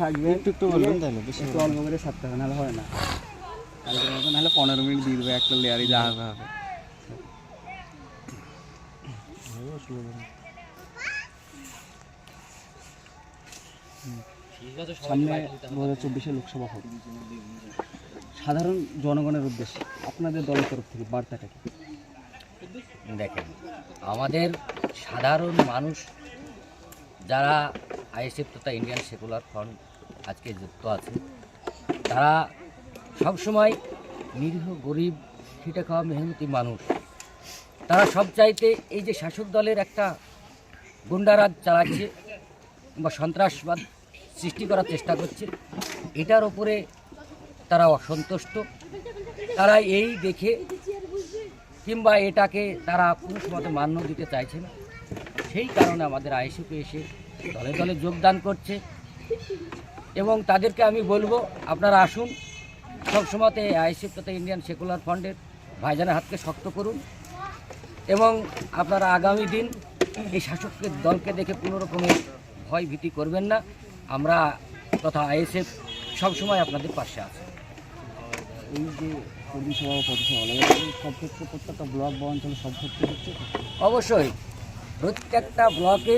থাকবে। একটু একটু বলবেন তাহলে বেশি একটু অল্প করে সারতে হবে নাহলে হয় না। কালকের মতো নাহলে পনেরো মিনিট দিয়ে দেবো একটা লেয়ারই যা হবে হবে সামনে দু হাজার চব্বিশে লোকসভা ভোট। সাধারণ জনগণের উদ্দেশ্যে আপনাদের দলের তরফ থেকে বার্তাটা কি দেখেন আমাদের সাধারণ মানুষ যারা আইএসএফ তথা ইন্ডিয়ান সেকুলার ফ্রন্ট আজকে যুক্ত আছে। তারা সবসময় নিরীহ, গরিব খেটে খাওয়া, মেহনতি মানুষ। তারা সব চাইতে এই যে শাসক দলের একটা গুন্ডারাজ চালাচ্ছে বা সন্ত্রাসবাদ সৃষ্টি করার চেষ্টা করছে, এটার ওপরে তারা অসন্তুষ্ট। তারা এই দেখে কিংবা এটাকে তারা পুরুষ মতে মান্য দিতে চাইছে না। সেই কারণে আমাদের আইসিপি এসে দলে দলে যোগদান করছে। এবং তাদেরকে আমি বলব আপনারা আসুন সবসময়তে আইসিএফ তথা ইন্ডিয়ান সেকুলার ফান্ডের ভাইজানের হাতকে শক্ত করুন এবং আপনারা আগামী দিন এই শাসককে দলকে দেখে কোনো রকমের ভয় ভীতি করবেন না। আমরা তথা আইএসএফ সবসময় আপনাদের পাশে আছে। এই যে কর্মী সভা পথসভা সব ক্ষেত্রে প্রত্যেকটা ব্লক বা অঞ্চলে সব ক্ষেত্রে হচ্ছে। অবশ্যই। প্রত্যেকটা ব্লকে